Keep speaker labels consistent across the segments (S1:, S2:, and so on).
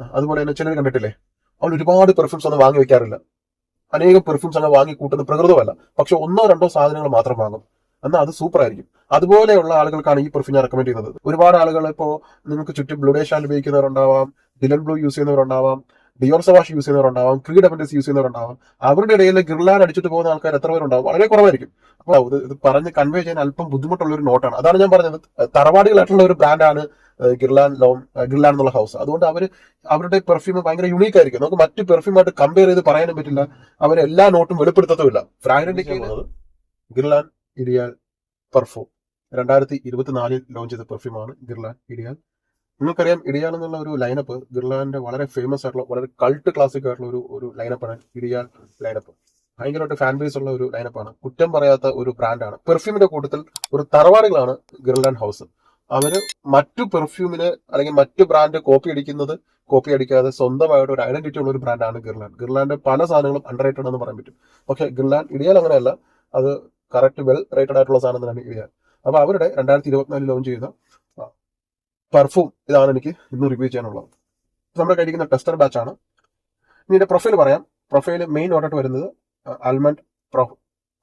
S1: അതുപോലെ തന്നെ ചിലർ കണ്ടിട്ടില്ലേ? അവൾ ഒരുപാട് പെർഫ്യൂംസ് ഒന്നും വാങ്ങി വെക്കാറില്ല. അനേകം പെർഫ്യൂംസ് ആണ് വാങ്ങി കൂട്ടുന്ന പ്രകൃതമല്ല. പക്ഷെ ഒന്നോ രണ്ടോ സാധനങ്ങൾ മാത്രം വാങ്ങും. എന്നാൽ അത് സൂപ്പർ ആയിരിക്കും അതുപോലെയുള്ള ആളുകൾക്കാണ് ഈ പെർഫ്യൂം ഞാൻ റെക്കമെൻഡ് ചെയ്യുന്നത്. ഒരുപാട് ആളുകൾ ഇപ്പോൾ നിങ്ങൾക്ക് ചുറ്റും ബ്ലൂ ഷാൽ ഉപയോഗിക്കുന്നവരുണ്ടാവാം ഡിലൻ ബ്ലൂ യൂസ് ചെയ്യുന്നവരുണ്ടാവാം ഡിയോർ സവാഷ് യൂസ് ചെയ്യുന്നവരുണ്ടാവാം ക്രീ ഡെപ്പൻഡൻസ് യൂസ് ചെയ്യുന്നവരുണ്ടാവാം. അവരുടെ ഇടയിൽ ഗിർലാൻ അടിച്ചിട്ട് പോകുന്ന ആൾക്കാർ എത്ര പേരുണ്ടാവും? വളരെ കുറവായിരിക്കും. അപ്പോൾ ഇത് പറഞ്ഞ് കൺവേ ചെയ്യാൻ അല്പം ബുദ്ധിമുട്ടുള്ള ഒരു നോട്ടാണ് അതാണ് ഞാൻ പറഞ്ഞത്. തറവാടികളായിട്ടുള്ള ഒരു ബ്രാൻഡാണ് ഗിർലാൻ ലോം ഗിർലാൻ എന്നുള്ള ഹൗസ് അതുകൊണ്ട് അവർ അവരുടെ പെർഫ്യൂം ഭയങ്കര യുണീക്ക് ആയിരിക്കും. നമുക്ക് മറ്റ് പെർഫ്യൂമായിട്ട് കമ്പയർ ചെയ്ത് പറയാനും പറ്റില്ല. അവർ എല്ലാ നോട്ടും വെളിപ്പെടുത്തത്തുമില്ല. ഫ്രാഗ്രന്റ് ഗിർലാൻ ഇഡിയാൽ പെർഫ്യൂം രണ്ടായിരത്തി ഇരുപത്തിനാലിൽ ലോഞ്ച് ചെയ്ത പെർഫ്യൂമാണ് ഗിർലാൻ ഇഡിയാൽ നിങ്ങൾക്കറിയാം ഇടിയാൽ എന്നുള്ള ഒരു ലൈനപ്പ് ഗിർലാൻഡിന്റെ വളരെ ഫേമസ് ആയിട്ടുള്ള വളരെ കൾട്ട് ക്ലാസിക് ആയിട്ടുള്ള ഒരു ഒരു ലൈനപ്പാണ് ഇടിയാൽ ലൈനപ്പ് ഭയങ്കരമായിട്ട് ഫാൻ ബേസ് ഉള്ള ഒരു ലൈനപ്പാണ് കുറ്റം പറയാത്ത ഒരു ബ്രാൻഡാണ് പെർഫ്യൂമിന്റെ കൂട്ടത്തിൽ ഒരു തറവാടുകളാണ് ഗിർലാൻ ഹൗസ് അവർ മറ്റു പെർഫ്യൂമിന് അല്ലെങ്കിൽ മറ്റു ബ്രാൻഡ് കോപ്പി അടിക്കുന്നത് കോപ്പി അടിക്കാതെ സ്വന്തമായിട്ട് ഒരു ഐഡന്റിറ്റി ഉള്ള ഒരു ബ്രാൻഡാണ് ഗിർലാൻഡ് ഗിർലാൻഡ് പല സാധനങ്ങളും അണ്ടർ റേറ്റഡ് എന്ന് പറയാൻ പറ്റും. പക്ഷേ ഗിർലാൻഡ് ഇടിയാൽ അങ്ങനെയല്ല. അത് കറക്റ്റ് വെൽ റേറ്റഡ് ആയിട്ടുള്ള സാധനം തന്നെയാണ് ഇടിയാൽ. അപ്പൊ അവരുടെ രണ്ടായിരത്തി ഇരുപത്തിനാലിൽ ലോഞ്ച് ചെയ്ത പെർഫ്യൂം ഇതാണ് എനിക്ക് ഇന്ന് റിവ്യൂ ചെയ്യാനുള്ളത്. നമ്മുടെ കഴിക്കുന്ന ടെസ്റ്റർ ബാച്ച് ആണ്. ഇതിന്റെ പ്രൊഫൈൽ പറയാം. പ്രൊഫൈൽ മെയിൻ ഓർഡർ വരുന്നത് almond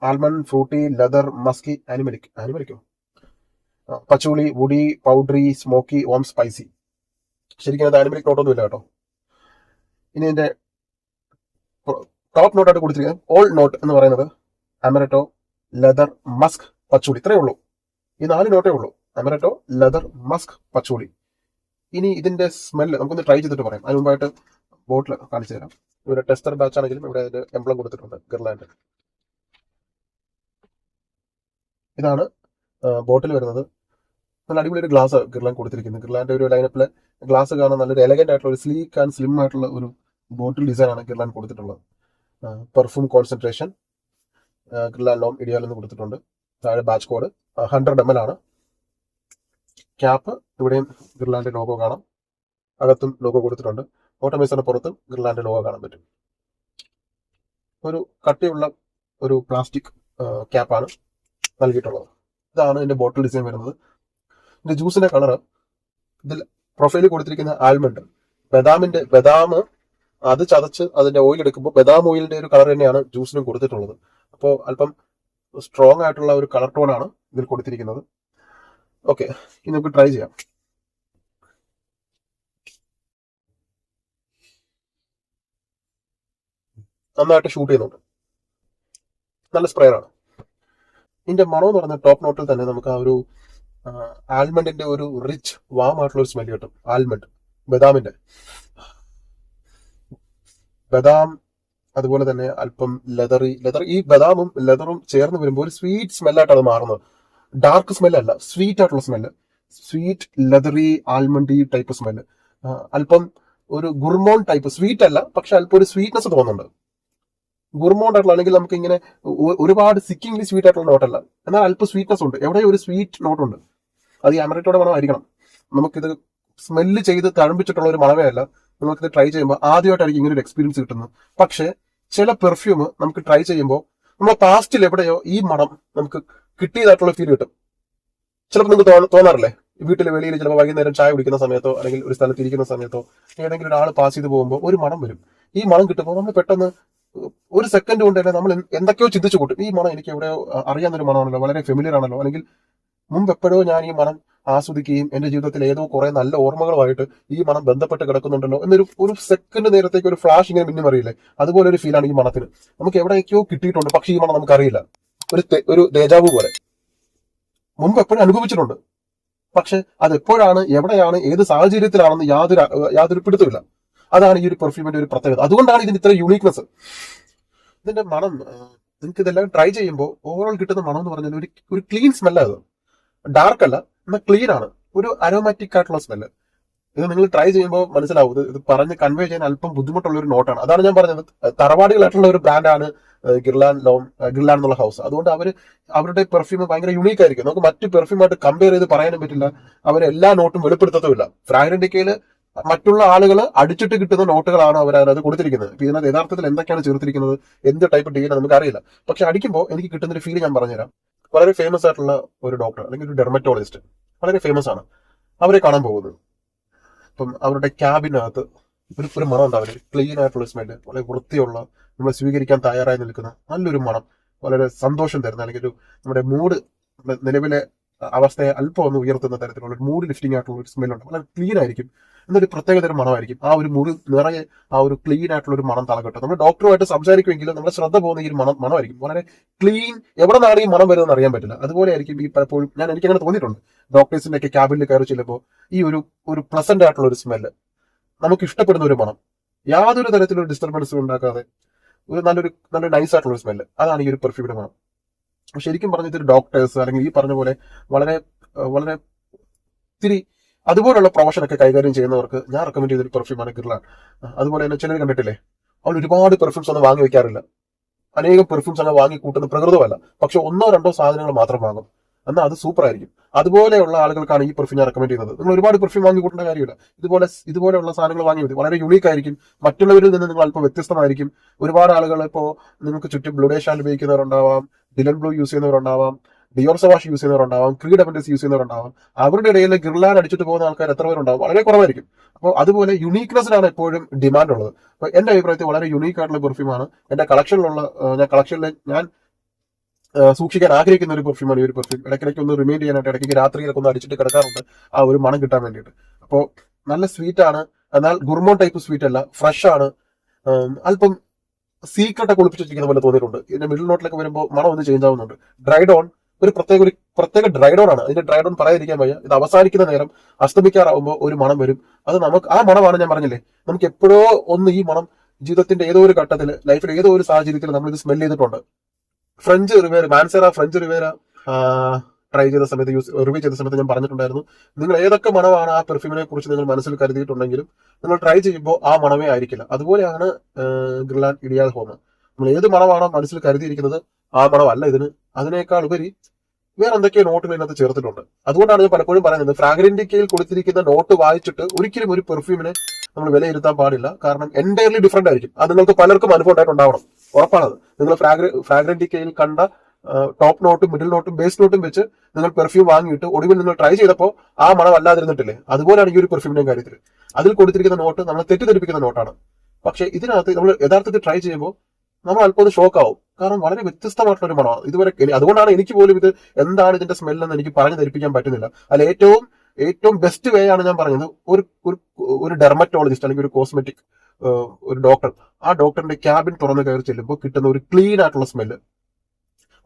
S1: almond fruity leather musky animalic ആനിമലിക്കോ patchouli woody powdery smoky ഓം സ്പൈസി ശരിക്കും അത് ആനിമലിക് നോട്ടൊന്നും ഇല്ല കേട്ടോ. ഇനി ഇതിന്റെ ടോപ്പ് നോട്ടായിട്ട് കൊടുത്തിരിക്കുന്നത് ഓൾ നോട്ട് എന്ന് പറയുന്നത് അമരറ്റോ ലെതർ മസ്ക് പച്ചുളി ഇത്രയേ ഉള്ളൂ. ഈ നാല് നോട്ടേ ഉള്ളൂ. അമരറ്റോ ലെതർ മസ്ക് പച്ചുളി ഇനി ഇതിന്റെ സ്മെല്ല് നമുക്കൊന്ന് ട്രൈ ചെയ്തിട്ട് പറയാം. അതിന് മുമ്പായിട്ട് ബോട്ടിൽ കാണിച്ചു തരാം. ഇവിടെ ടെസ്റ്റർ ബാച്ച് ആണെങ്കിലും ഇവിടെ അതിന്റെ എംബ്ലം കൊടുത്തിട്ടുണ്ട് ഗിർലാൻഡ്. ഇതാണ് ബോട്ടിൽ വരുന്നത് നല്ല അടിപൊളി ഒരു ഗ്ലാസ് ഗിർലാൻ കൊടുത്തിരിക്കുന്നത് ഗിർലാന്റെ ഒരു ലൈനപ്പിലെ ഗ്ലാസ് കാണാൻ നല്ലൊരു എലഗന്റ് ആയിട്ടുള്ള ഒരു സ്ലീക്ക് ആൻഡ് സ്ലിം ആയിട്ടുള്ള ഒരു ബോട്ടിൽ ഡിസൈനാണ് ഗിർലാൻ കൊടുത്തിട്ടുള്ളത്. പെർഫ്യൂം കോൺസെൻട്രേഷൻ ഗിർലാൻ ലോം ഇഡിയാൽ എന്ന് കൊടുത്തിട്ടുണ്ട്. താഴെ ബാച്ച് കോഡ് ഹൺഡ്രഡ് എം ആണ്. ക്യാപ്പ് ഇവിടെയും ഗിർലാന്റെ ലോഗോ കാണാം. അകത്തും ലോഗോ കൊടുത്തിട്ടുണ്ട്. ഓട്ടോമേസറിന് പുറത്തും ഗിർലാന്റെ ലോഗോ കാണാൻ പറ്റും. ഒരു കട്ടിയുള്ള ഒരു പ്ലാസ്റ്റിക് ക്യാപ്പാണ് നൽകിയിട്ടുള്ളത്. ഇതാണ് ഇതിന്റെ ബോട്ടിൽ ഡിസൈൻ വരുന്നത്. ഇതിന്റെ ജ്യൂസിന്റെ കളർ ഇതിൽ പ്രൊഫൈലിൽ കൊടുത്തിരിക്കുന്ന ആൽമണ്ട് ബദാമിന്റെ ബദാം അത് ചതച്ച് അതിന്റെ ഓയിൽ എടുക്കുമ്പോൾ ബദാം ഓയിലിന്റെ ഒരു കളർ തന്നെയാണ് ജ്യൂസിനും കൊടുത്തിട്ടുള്ളത്. അപ്പോൾ അല്പം സ്ട്രോങ് ആയിട്ടുള്ള ഒരു കളർ ടോൺ ആണ് ഇതിൽ കൊടുത്തിരിക്കുന്നത്. ഓക്കെ ഇനി നമുക്ക് ട്രൈ ചെയ്യാം. നന്നായിട്ട് ഷൂട്ട് ചെയ്യുന്നുണ്ട്. നല്ല സ്പ്രെയർ ആണ്. ഇതിന്റെ മണം എന്ന് പറഞ്ഞ ടോപ്പ് നോട്ടിൽ തന്നെ നമുക്ക് ആ ഒരു ആൽമണ്ടിന്റെ ഒരു റിച്ച് വാം ആയിട്ടുള്ള ഒരു സ്മെൽ കിട്ടും. ആൽമണ്ട്. ബദാമിന്റെ. ബദാം അതുപോലെ തന്നെ അല്പം ലെതറി ലെതർ ഈ ബദാമും ലെതറും ചേർന്ന് വരുമ്പോൾ ഒരു സ്വീറ്റ് സ്മെല്ലായിട്ട് അത് മാറുന്നത് ഡാർക്ക് സ്മെൽ അല്ല സ്വീറ്റ് ആയിട്ടുള്ള smell sweet leathery almondy type smell അല്പം ഒരു ഗുർമോൺ ടൈപ്പ് സ്വീറ്റ് അല്ല പക്ഷെ അല്പം ഒരു സ്വീറ്റ്നെസ് തോന്നുന്നുണ്ട്. ഗുർമോൺ ആയിട്ടുള്ള അല്ലെങ്കിൽ നമുക്ക് ഇങ്ങനെ ഒരുപാട് സിക്കിംഗ്ലി സ്വീറ്റ് ആയിട്ടുള്ള നോട്ടല്ല എന്നാൽ അല്പം സ്വീറ്റ്നെസ് ഉണ്ട്. എവിടെ ഒരു സ്വീറ്റ് നോട്ടുണ്ട് അത് ഈ അമരറ്റോടെ മണമായിരിക്കണം നമുക്കിത് സ്മെല്ല് ചെയ്ത് തഴമ്പിച്ചിട്ടുള്ള ഒരു മണമേ അല്ല നമുക്കിത് ട്രൈ ചെയ്യുമ്പോൾ ആദ്യമായിട്ടായിരിക്കും ഇങ്ങനെ ഒരു എക്സ്പീരിയൻസ് കിട്ടുന്നത്. പക്ഷേ ചില പെർഫ്യൂം നമുക്ക് ട്രൈ ചെയ്യുമ്പോൾ നമ്മുടെ പാസ്റ്റിൽ എവിടെയോ ഈ മണം നമുക്ക് കിട്ടിയതായിട്ടുള്ള ഫീൽ കിട്ടും. ചിലപ്പോൾ നിങ്ങൾക്ക് തോന്ന- തോന്നാറില്ലേ? വീട്ടിൽ വെളിയിൽ ചിലപ്പോൾ വൈകുന്നേരം ചായ കുടിക്കുന്ന സമയത്തോ അല്ലെങ്കിൽ ഒരു സ്ഥലത്ത് ഇരിക്കുന്ന സമയത്തോ ഏതെങ്കിലും ഒരാൾ പാസ് ചെയ്ത് പോകുമ്പോൾ ഒരു മണം വരും. ഈ മണം കിട്ടുമ്പോൾ നമ്മൾ പെട്ടെന്ന് ഒരു സെക്കൻഡ് കൊണ്ട് തന്നെ നമ്മൾ എന്തൊക്കെയോ ചിന്തിച്ചു കൂട്ടും. ഈ മണം എനിക്ക് എവിടെയോ അറിയാവുന്ന ഒരു മണമാണല്ലോ വളരെ ഫെമിലിയർ ആണല്ലോ അല്ലെങ്കിൽ മുമ്പ് എപ്പോഴോ ഞാൻ ഈ മണം ആസ്വദിക്കുകയും എന്റെ ജീവിതത്തിൽ ഏതോ കുറെ നല്ല ഓർമ്മകളുമായിട്ട് ഈ മണം ബന്ധപ്പെട്ട് കിടക്കുന്നുണ്ടല്ലോ എന്നൊരു ഒരു സെക്കൻഡ് നേരത്തേക്ക് ഒരു ഫ്ലാഷ് ഇങ്ങനെ മിന്നും അറിയില്ലേ? അതുപോലെ ഒരു ഫീലാണ് ഈ മണത്തിന്. നമുക്ക് എവിടെയൊക്കെയോ കിട്ടിയിട്ടുണ്ട് പക്ഷേ ഈ മണം നമുക്കറിയില്ല. ഒരു ഒരു തേജാവ് പോലെ. മുമ്പ് എപ്പോഴും അനുഭവിച്ചിട്ടുണ്ട്. പക്ഷെ അത് എപ്പോഴാണ് എവിടെയാണ് ഏത് സാഹചര്യത്തിലാണെന്ന് യാതൊരു യാതൊരു പിടുത്തമില്ല അതാണ് ഈ ഒരു പെർഫ്യൂമിന്റെ ഒരു പ്രത്യേകത. അതുകൊണ്ടാണ് ഇതിന് ഇത്ര യുണീക്നെസ് ഇതിന്റെ മണം നിങ്ങൾക്ക് ഇതെല്ലാം ട്രൈ ചെയ്യുമ്പോൾ ഓവറോൾ കിട്ടുന്ന മണം എന്ന് പറഞ്ഞാൽ ഒരു ഒരു ക്ലീൻ സ്മെല്ലാണ് ഡാർക്ക് അല്ല എന്നാൽ ക്ലീൻ ആണ്. ഒരു അരോമാറ്റിക് ആയിട്ടുള്ള സ്മെല്ല് ഇത് നിങ്ങൾ ട്രൈ ചെയ്യുമ്പോൾ മനസ്സിലാവും. ഇത് പറഞ്ഞ് കൺവേ ചെയ്യാൻ അല്പം ബുദ്ധിമുട്ടുള്ള ഒരു നോട്ടാണ് അതാണ് ഞാൻ പറഞ്ഞത്. തറവാടികളായിട്ടുള്ള ഒരു ബ്രാൻഡാണ് ഗിർലാൻ ലോം ഗിർലാൻ എന്നുള്ള ഹൗസ് അതുകൊണ്ട് അവർ അവരുടെ പെർഫ്യൂം ഭയങ്കര യുണീക്ക് ആയിരിക്കും. നമുക്ക് മറ്റു പെർഫ്യൂമായിട്ട് കമ്പയർ ചെയ്ത് പറയാനും പറ്റില്ല. അവർ എല്ലാ നോട്ടും വെളിപ്പെടുത്തത്തുമില്ല ഫ്രാഗ്രന്റിക്കയിൽ മറ്റുള്ള ആളുകൾ അടിച്ചിട്ട് കിട്ടുന്ന നോട്ടുകളാണ് അവർ അതിനകത്ത് കൊടുത്തിരിക്കുന്നത്. ഇപ്പൊ ഇതിനകത്ത് യഥാർത്ഥത്തിൽ എന്തൊക്കെയാണ് ചേർത്തിരിക്കുന്നത് എന്ത് ടൈപ്പ് ടീ നമുക്ക് അറിയില്ല പക്ഷെ അടിക്കുമ്പോൾ എനിക്ക് കിട്ടുന്ന ഒരു ഫീൽ ഞാൻ പറഞ്ഞുതരാം. വളരെ ഫേമസ് ആയിട്ടുള്ള ഒരു ഡോക്ടർ അല്ലെങ്കിൽ ഒരു ഡെർമറ്റോളജിസ്റ്റ് വളരെ ഫേമസ് ആണ്. അവരെ കാണാൻ പോകുന്നത്. അപ്പം അവരുടെ ക്യാബിനകത്ത് ഒരു ഒരു മണം ഉണ്ടാവില്ല ക്ലീൻ ആയിട്ടുള്ള സ്മെല്ല് വളരെ വൃത്തിയുള്ള നമ്മൾ സ്വീകരിക്കാൻ തയ്യാറായി നിൽക്കുന്ന നല്ലൊരു മണം. വളരെ സന്തോഷം തരുന്ന അല്ലെങ്കിൽ ഒരു നമ്മുടെ മൂഡ് നിലവിലെ അവസ്ഥയെ അല്പം ഒന്ന് ഉയർത്തുന്ന തരത്തിലുള്ള ഒരു മൂഡ് ലിഫ്റ്റിംഗ് ആയിട്ടുള്ള ഒരു സ്മെല്ലുണ്ട് വളരെ ക്ലീൻ ആയിരിക്കും. എന്നൊരു പ്രത്യേകതരം മണമായിരിക്കും. ആ ഒരു മുറി നിറയെ ആ ഒരു ക്ലീൻ ആയിട്ടുള്ള ഒരു മണം തലകെട്ടും. നമ്മൾ ഡോക്ടറുമായിട്ട് സംസാരിക്കുമെങ്കിലും നമ്മുടെ ശ്രദ്ധ പോകുന്ന ഈ ഒരു മണം മണമായിരിക്കും. വളരെ ക്ലീൻ എവിടെ നിന്നാണ് ഈ മണം വരുന്നത് അറിയാൻ പറ്റില്ല. അതുപോലെ ആയിരിക്കും ഈ പലപ്പോഴും ഞാൻ എനിക്ക് അങ്ങനെ തോന്നിയിട്ടുണ്ട്. ഡോക്ടേഴ്സിന്റെ ഒക്കെ ക്യാബിനിൽ കയറി ചെല്ലുമ്പോൾ ഈ ഒരു ഒരു പ്ലസന്റ് ആയിട്ടുള്ള ഒരു സ്മെല്ല് നമുക്ക് ഇഷ്ടപ്പെടുന്ന ഒരു മണം. യാതൊരു തരത്തിലുള്ള ഡിസ്റ്റർബൻസും ഉണ്ടാക്കാതെ ഒരു നല്ലൊരു നല്ല നൈസ് ആയിട്ടുള്ള ഒരു സ്മെല്ല് അതാണ് ഈ ഒരു പെർഫ്യൂമിന്റെ മണം. ശരിക്കും പറഞ്ഞ ഇതൊരു ഡോക്ടേഴ്സ് അല്ലെങ്കിൽ ഈ പറഞ്ഞ പോലെ വളരെ വളരെ ഇത്തിരി അതുപോലുള്ള പ്രൊഫഷനൊക്കെ കൈകാര്യം ചെയ്യുന്നവർക്ക് ഞാൻ റെക്കമെൻഡ് ചെയ്തൊരു പെർഫ്യൂമാണ് ഗിർലാൻ. അതുപോലെ തന്നെ ചിലർ കണ്ടിട്ടില്ലേ? അവൾ ഒരുപാട് പെർഫ്യൂംസ് ഒന്നും വാങ്ങി വെക്കാറില്ല. അനേകം പെർഫ്യൂംസ് അങ്ങനെ വാങ്ങി കൂട്ടുന്ന പ്രകൃതമല്ല. പക്ഷെ ഒന്നോ രണ്ടോ സാധനങ്ങൾ മാത്രം വാങ്ങും. എന്നാൽ അത് സൂപ്പർ ആയിരിക്കും. അതുപോലെയുള്ള ആളുകൾക്കാണ് ഈ പെർഫ്യൂം ഞാൻ റെക്കമെൻഡ് ചെയ്യുന്നത്. നിങ്ങൾ ഒരുപാട് പെർഫ്യൂം വാങ്ങി കൂട്ടേണ്ട കാര്യമില്ല. ഇതുപോലെ ഇതുപോലെയുള്ള സാധനങ്ങൾ വാങ്ങി മതി. വളരെ യുണീക്ക് ആയിരിക്കും. മറ്റുള്ളവരിൽ നിന്ന് നിങ്ങൾ അല്പം വ്യത്യസ്തമായിരിക്കും. ഒരുപാട് ആളുകൾ ഇപ്പോൾ നിങ്ങൾക്ക് ചുറ്റും ബ്ലൂ ഡേ ഷാൻ ഉപയോഗിക്കുന്നവരുണ്ടാവാം. ഡിലൻ ബ്ലൂ യൂസ് ചെയ്യുന്നവരുണ്ടാവാം. ഡിയോർ സവാഷ് യൂസ് ചെയ്യുന്നവരുണ്ടാവാം ക്രീ അപ്പൻഡസ് യൂസ് ചെയ്യുന്നവരുണ്ടാവാം. അവരുടെ ഇടയിൽ ഗിർലാൻ അടിച്ചിട്ട് പോകുന്ന ആൾക്കാർ എത്ര പേരുണ്ടാവും? വളരെ കുറവായിരിക്കും. അപ്പോൾ അതുപോലെ യുണീക്നെസ്സിനാണ് എപ്പോഴും ഡിമാൻഡ് ഉള്ളത്. അപ്പോൾ എന്റെ അഭിപ്രായത്തിൽ വളരെ യുണീക്ക് ആയിട്ടുള്ള പെർഫ്യൂമാണ് എന്റെ കളക്ഷനിലുള്ള ഞാൻ കളക്ഷനിൽ ഞാൻ സൂക്ഷിക്കാൻ ആഗ്രഹിക്കുന്ന ഒരു പെർഫ്യൂമാണ് ഈ ഒരു പെർഫ്യൂം ഇടയ്ക്കിടയ്ക്ക് ഒന്ന് റിമൈൻഡ് ചെയ്യാനായിട്ട് ഇടയ്ക്ക് രാത്രിയിലൊക്കെ ഒന്ന് അടിച്ചിട്ട് കിടക്കാറുണ്ട്. ആ ഒരു മണം കിട്ടാൻ വേണ്ടിയിട്ട്. അപ്പോൾ നല്ല സ്വീറ്റ് ആണ്. എന്നാൽ ഗുർമോൺ ടൈപ്പ് സ്വീറ്റ് അല്ല ഫ്രഷ് ആണ്. അല്പം സീക്രട്ട് ഒക്കെ ഒളിപ്പിച്ച് പോലെ തോന്നിയിട്ടുണ്ട്. ഇതിന്റെ മിഡിൽ നോട്ടിലൊക്കെ വരുമ്പോൾ മണം ഒന്ന് ചേഞ്ച് ആവുന്നുണ്ട്. ഡ്രൈഡ് ഓൺ ഒരു പ്രത്യേക ഒരു പ്രത്യേക ഡ്രൈഡോൺ ആണ്. അതിന്റെ ഡ്രൈഡോൺ പറയാതിരിക്കാൻ വയ്യ. ഇത് അവസാനിക്കുന്ന നേരം അസ്തമിക്കാറാവുമ്പോൾ ഒരു മണം വരും. അത് നമുക്ക് ആ മണമാണ് ഞാൻ പറഞ്ഞില്ലേ? നമുക്ക് എപ്പോഴോ ഒന്ന് ഈ മണം ജീവിതത്തിന്റെ ഏതോ ഒരു ഘട്ടത്തിൽ ലൈഫിൽ ഏതോ ഒരു സാഹചര്യത്തിൽ നമ്മൾ ഇത് സ്മെൽ ചെയ്തിട്ടുണ്ട്. French Riviera Mancera French Riviera try ചെയ്ത സമയത്ത് യൂസ് റിവ്യൂ ചെയ്ത സമയത്ത് ഞാൻ പറഞ്ഞിട്ടുണ്ടായിരുന്നു. നിങ്ങൾ ഏതൊക്കെ മണമാണ് ആ പെർഫ്യൂമിനെ കുറിച്ച് നിങ്ങൾ മനസ്സിൽ കരുതിയിട്ടുണ്ടെങ്കിലും നിങ്ങൾ ട്രൈ ചെയ്യുമ്പോൾ ആ മണമേ ആയിരിക്കില്ല. അതുപോലെയാണ് ഗ്രിലാൻ ഇഡിയാൽ ഹോം നമ്മൾ ഏത് മണമാണോ മനസ്സിൽ കരുതിയിരിക്കുന്നത് ആ മണമല്ല ഇതിന്. അതിനേക്കാൾ ഉപരി വേറെ എന്തൊക്കെയോ നോട്ടുകൾ ഇതിനകത്ത് ചേർത്തിട്ടുണ്ട്. അതുകൊണ്ടാണ് ഞാൻ പലപ്പോഴും പറയുന്നത് ഫ്രാഗ്രന്റിക്കയിൽ കൊടുത്തിരിക്കുന്ന നോട്ട് വായിച്ചിട്ട് ഒരിക്കലും ഒരു പെർഫ്യൂമിനെ നമ്മൾ വിലയിരുത്താൻ പാടില്ല. കാരണം എന്റയർലി ഡിഫറെന്റ് ആയിരിക്കും. അത് നിങ്ങൾക്ക് പലർക്കും അനുഭവം ഉണ്ടായിട്ടുണ്ടാവണം ഉറപ്പാണത് നിങ്ങൾ ഫ്രാഗ്ര ഫ്രാഗ്രന്റിക്കയിൽ കണ്ട ടോപ്പ് നോട്ടും മിഡിൽ നോട്ടും ബേസ് നോട്ടും വെച്ച് നിങ്ങൾ പെർഫ്യൂം വാങ്ങിയിട്ട് ഒടുവിൽ നിങ്ങൾ ട്രൈ ചെയ്തപ്പോൾ ആ മണം അല്ലാതിരുന്നിട്ടില്ലേ? അതുപോലെയാണ് ഈ ഒരു പെർഫ്യൂമിന്റെ കാര്യത്തിൽ അതിൽ കൊടുത്തിരിക്കുന്ന നോട്ട് നമ്മൾ തെറ്റിദ്ധരിപ്പിക്കുന്ന നോട്ടാണ്. പക്ഷേ ഇതിനകത്ത് നമ്മൾ യഥാർത്ഥത്തിൽ ട്രൈ ചെയ്യുമ്പോൾ നമ്മൾ അല്പം ഷോക്ക് ആവും. കാരണം വളരെ വ്യത്യസ്തമായിട്ടുള്ള ഒരു മണമാണ്. ഇതുവരെ അതുകൊണ്ടാണ് എനിക്ക് പോലും ഇത് എന്താണ് ഇതിന്റെ സ്മെല്ലെന്ന് എനിക്ക് പറഞ്ഞു ധരിപ്പിക്കാൻ പറ്റുന്നില്ല. അല്ല ഏറ്റവും ഏറ്റവും ബെസ്റ്റ് വേ ആണ് ഞാൻ പറഞ്ഞത് ഒരു ഒരു ഡെർമറ്റോളജിസ്റ്റ് അല്ലെങ്കിൽ ഒരു കോസ്മെറ്റിക് ഒരു ഡോക്ടർ ആ ഡോക്ടറിന്റെ ക്യാബിൻ തുറന്ന് കയറി ചെല്ലുമ്പോൾ കിട്ടുന്ന ഒരു ക്ലീൻ ആയിട്ടുള്ള സ്മെല്ല്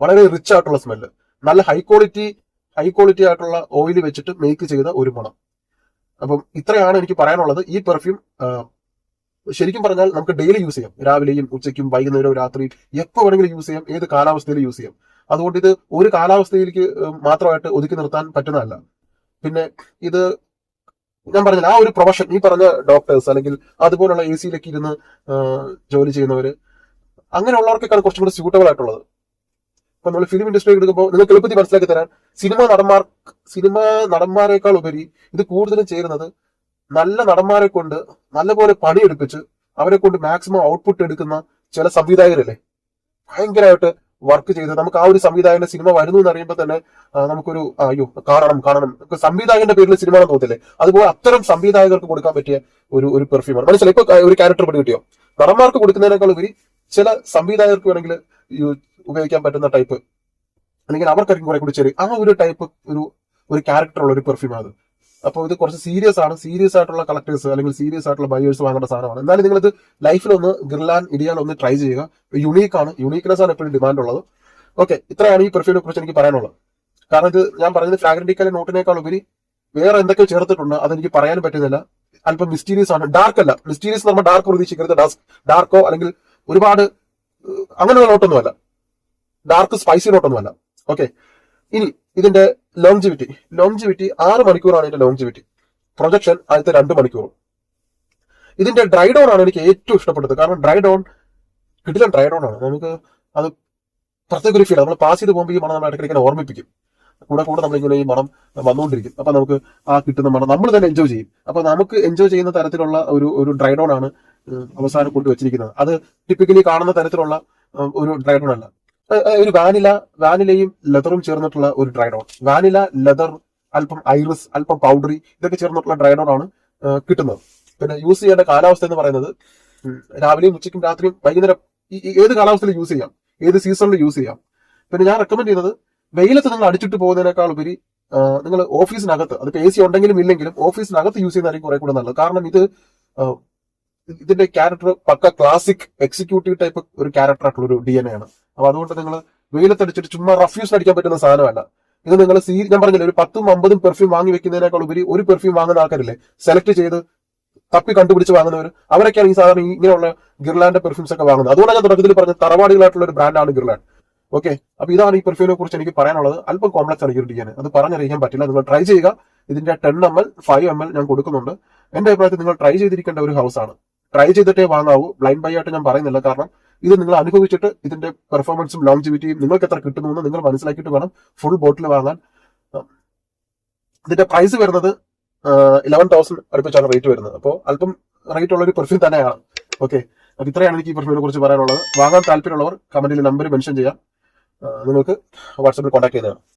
S1: വളരെ റിച്ച് ആയിട്ടുള്ള സ്മെല്ല് നല്ല ഹൈ ക്വാളിറ്റി ഹൈ ക്വാളിറ്റി ആയിട്ടുള്ള ഓയിൽ വെച്ചിട്ട് മേക്ക് ചെയ്ത ഒരു മണം. അപ്പം ഇത്രയാണ് എനിക്ക് പറയാനുള്ളത്. ഈ പെർഫ്യൂം ശരിക്കും പറഞ്ഞാൽ നമുക്ക് ഡെയിലി യൂസ് ചെയ്യാം. രാവിലെയും ഉച്ചയ്ക്കും വൈകുന്നേരവും രാത്രിയും എപ്പോൾ വേണമെങ്കിലും യൂസ് ചെയ്യാം. ഏത് കാലാവസ്ഥയിലും യൂസ് ചെയ്യാം. അതുകൊണ്ട് ഇത് ഒരു കാലാവസ്ഥയിലേക്ക് മാത്രമായിട്ട് ഒതുക്കി നിർത്താൻ പറ്റുന്നതല്ല. പിന്നെ ഇത് ഞാൻ പറഞ്ഞില്ല ആ ഒരു പ്രൊഫഷൻ ഈ പറഞ്ഞ ഡോക്ടേഴ്സ് അല്ലെങ്കിൽ അതുപോലുള്ള എ സിയിലൊക്കെ ഇരുന്ന് ജോലി ചെയ്യുന്നവർ അങ്ങനെയുള്ളവർക്കൊക്കെയാണ് കുറച്ചും കൂടി സ്യൂട്ടബിൾ ആയിട്ടുള്ളത്. ഇപ്പൊ നമ്മൾ ഫിലിം ഇൻഡസ്ട്രി എടുക്കുമ്പോൾ നിങ്ങൾക്ക് എളുപ്പത്തിൽ മനസ്സിലാക്കി തരാൻ സിനിമ നടന്മാർ സിനിമ നടന്മാരെക്കാൾ ഉപരി ഇത് കൂടുതലും ചേരുന്നത് നല്ല നടന്മാരെ കൊണ്ട് നല്ലപോലെ പണിയെടുപ്പിച്ച് അവരെ കൊണ്ട് മാക്സിമം ഔട്ട്പുട്ട് എടുക്കുന്ന ചില സംവിധായകരല്ലേ? ഭയങ്കരമായിട്ട് വർക്ക് ചെയ്ത് നമുക്ക് ആ ഒരു സംവിധായകന്റെ സിനിമ വരുന്നു എന്ന് അറിയുമ്പോൾ തന്നെ നമുക്കൊരു അയ്യോ കാണണം കാണണം. സംവിധായകന്റെ പേരിൽ സിനിമ തോന്നില്ലേ? അതുപോലെ അത്തരം സംവിധായകർക്ക് കൊടുക്കാൻ പറ്റിയ ഒരു ഒരു പെർഫ്യൂമാണ് മനസ്സിലായി? ഇപ്പൊ ഒരു ക്യാരക്ടർ പിടി കിട്ടിയോ? നടന്മാർക്ക് കൊടുക്കുന്നതിനേക്കാൾ ഉപരി ചില സംവിധായകർക്ക് വേണമെങ്കിൽ ഉപയോഗിക്കാൻ പറ്റുന്ന ടൈപ്പ് അല്ലെങ്കിൽ അവർക്കായിരിക്കും കുറെ കൂടി ചെറിയ ആ ഒരു ടൈപ്പ് ഒരു ഒരു ക്യാരക്ടർ ഉള്ള ഒരു പെർഫ്യൂമാണ് അത്. അപ്പോൾ ഇത് കുറച്ച് സീരിയസ് ആണ്. സീരിയസ് ആയിട്ടുള്ള കളക്ടേഴ്സ് അല്ലെങ്കിൽ സീരിയസ് ആയിട്ടുള്ള ബയേഴ്സ് വാങ്ങേണ്ട സാധനമാണ്. എന്നാലും ലൈഫിൽ ഒന്ന് ഗിർലാൻ ഇടിയാൽ ഒന്ന് ട്രൈ ചെയ്യുക. യുണീക്ക് ആണ്. യുണീക്നെസ് ആണ് എപ്പോഴും ഡിമാൻഡ് ഉള്ളത്. ഓക്കെ ഇത്രയാണ് ഈ പെർഫ്യൂമിനെ കുറിച്ച് എനിക്ക് പറയാനുള്ളത്. കാരണം ഇത് ഞാൻ പറഞ്ഞത് ഫ്രാഗ്രന്റിക്കൽ നോട്ടിനേക്കാൾ ഉപരി വേറെ എന്തൊക്കെ ചേർത്തിട്ടുണ്ട്. അതെനിക്ക് പറയാൻ പറ്റുന്നില്ല. അല്പം മിസ്റ്റീരിയസ് ആണ്. ഡാർക്ക് അല്ല. മിസ്റ്റീരിയസ് പറഞ്ഞാൽ ഡാർക്ക് പ്രതീക്ഷിക്കരുത്. ഡാർക്കോ അല്ലെങ്കിൽ ഒരുപാട് അങ്ങനെയുള്ള നോട്ടൊന്നുമല്ല ഡാർക്ക് സ്പൈസി നോട്ടൊന്നുമല്ല ഓക്കെ ഇനി ഇതിന്റെ ലോങ്ജിവിറ്റി ലോങ്ജിവിറ്റി ആറ് മണിക്കൂറാണ് ഇതിന്റെ ലോങ്ജിവിറ്റി പ്രൊജക്ഷൻ ആദ്യത്തെ രണ്ട് മണിക്കൂർ ഇതിന്റെ ഡ്രൈ ഡൗൺ ആണ് എനിക്ക് ഏറ്റവും ഇഷ്ടപ്പെട്ടത്. കാരണം ഡ്രൈ ഡൗൺ കിടിലൻ ഡ്രൈ ആണ്. നമുക്ക് അത് പ്രത്യേക ഒരു ഫീൽ നമ്മൾ പാസ് ചെയ്ത് പോകുമ്പോൾ ഈ മണം നമ്മൾ ഇടയ്ക്കിടയ്ക്ക് ഓർമ്മിപ്പിക്കും. കൂടെ കൂടെ നമ്മളിങ്ങനെ ഈ മണം വന്നുകൊണ്ടിരിക്കും. അപ്പൊ നമുക്ക് ആ കിട്ടുന്ന മണം നമ്മൾ തന്നെ എൻജോയ് ചെയ്യും. അപ്പൊ നമുക്ക് എൻജോയ് ചെയ്യുന്ന തരത്തിലുള്ള ഒരു ഒരു ഡ്രൈ ഡൗൺ ആണ് അവസാനം കൊണ്ടുവച്ചിരിക്കുന്നത് അത് ടിപ്പിക്കലി കാണുന്ന തരത്തിലുള്ള ഒരു ഡ്രൈ ഡൗൺ അല്ല. ഒരു വാനില വാനിലയും ലെതറും ചേർന്നിട്ടുള്ള ഒരു ഡ്രൈ ഡൗൺ വാനില ലെതർ അല്പം ഐറിസ് അല്പം പൗഡറി ഇതൊക്കെ ചേർന്നിട്ടുള്ള ഡ്രൈ ഡൗൺ ആണ് കിട്ടുന്നത്. പിന്നെ യൂസ് ചെയ്യേണ്ട കാലാവസ്ഥ എന്ന് പറയുന്നത് രാവിലെയും ഉച്ചയ്ക്കും രാത്രിയും വൈകുന്നേരം ഏത് കാലാവസ്ഥയിൽ യൂസ് ചെയ്യാം? ഏത് സീസണിൽ യൂസ് ചെയ്യാം? പിന്നെ ഞാൻ റെക്കമെൻഡ് ചെയ്യുന്നത് വെയിലത്ത് നിങ്ങൾ അടിച്ചിട്ട് പോകുന്നതിനേക്കാൾ ഉപരി നിങ്ങൾ ഓഫീസിനകത്ത് അതിപ്പോ എ സി ഉണ്ടെങ്കിലും ഇല്ലെങ്കിലും ഓഫീസിനകത്ത് യൂസ് ചെയ്യുന്നതായിരിക്കും കുറെ കൂടെ നല്ലത്. കാരണം ഇത് ഇതിന്റെ character pukka classic executive type ഒരു ക്യാരക്ടർ ആയിട്ടുള്ള ഒരു ഡി എൻ എ ആണ്. അപ്പൊ അതുകൊണ്ട് നിങ്ങൾ വെയിലത്തടിച്ചിട്ട് ചുമ്മാ റഫ്യൂസ് അടിക്കാൻ പറ്റുന്ന സാധനമല്ല ഇത് നിങ്ങൾ സീ ഞാൻ പറഞ്ഞില്ലേ ഒരു പത്തും അമ്പതും പെർഫ്യൂം വാങ്ങി വെക്കുന്നതിനേക്കാൾ ഉപരി ഒരു പെർഫ്യൂം വാങ്ങുന്ന ആൾക്കാരില്ലേ സെലക്ട് ചെയ്ത് തപ്പി കണ്ടുപിടിച്ച് വാങ്ങുന്നവർ അവരൊക്കെയാണ് ഈ സാധാരണ ഇങ്ങനെയുള്ള ഗിർലാൻഡ് പെർഫ്യൂംസ് ഒക്കെ വാങ്ങുന്നത്. അതുകൊണ്ടാണ് ഞാൻ തുടക്കത്തിൽ പറഞ്ഞ തറവാടികളായിട്ടുള്ള ഒരു ബ്രാൻഡാണ് ഗിർലാൻഡ്. ഓക്കെ അപ്പൊ ഇതാണ് ഈ പെർഫ്യൂമിനെ കുറിച്ച് എനിക്ക് പറയാനുള്ളത്. അല്പം കോംപ്ലക്സ് ആണ് ഈ ഒരു അത് പറഞ്ഞറിയിക്കാൻ പറ്റില്ല. നിങ്ങൾ ട്രൈ ചെയ്യുക. ഇതിന്റെ ten M L five M L ഞാൻ കൊടുക്കുന്നുണ്ട്. എന്റെ അഭിപ്രായത്തിൽ നിങ്ങൾ ട്രൈ ചെയ്തിരിക്കേണ്ട ഒരു ഹൗസ് ആണ്. ട്രൈ ചെയ്തിട്ടേ വാങ്ങാവൂ. ബ്ലൈൻഡ് ബൈ ആയിട്ട് ഞാൻ പറയുന്നില്ല. കാരണം ഇത് നിങ്ങൾ അനുഭവിച്ചിട്ട് ഇതിന്റെ പെർഫോമൻസും ലോങ്ജിവിറ്റിയും നിങ്ങൾക്ക് എത്ര കിട്ടുന്നു നിങ്ങൾ മനസ്സിലാക്കിയിട്ട് വേണം ഫുൾ ബോട്ടിൽ വാങ്ങാൻ. ഇതിന്റെ പ്രൈസ് വരുന്നത് ഇലവൻ തൗസൻഡ് അടുപ്പിച്ചാണ് റേറ്റ് വരുന്നത്. അപ്പോൾ അല്പം റേറ്റ് ഉള്ള ഒരു പെർഫ്യൂം തന്നെയാണ്. ഓക്കെ അപ്പൊ ഇത്രയാണ് എനിക്ക് ഈ പെർഫ്യൂമിനെ കുറിച്ച് പറയാനുള്ളത്. വാങ്ങാൻ താല്പര്യമുള്ളവർ കമന്റിൽ നമ്പർ മെൻഷൻ ചെയ്യാം. നിങ്ങൾക്ക് വാട്സാപ്പിൽ കോൺടാക്ട് ചെയ്യുന്നതാണ്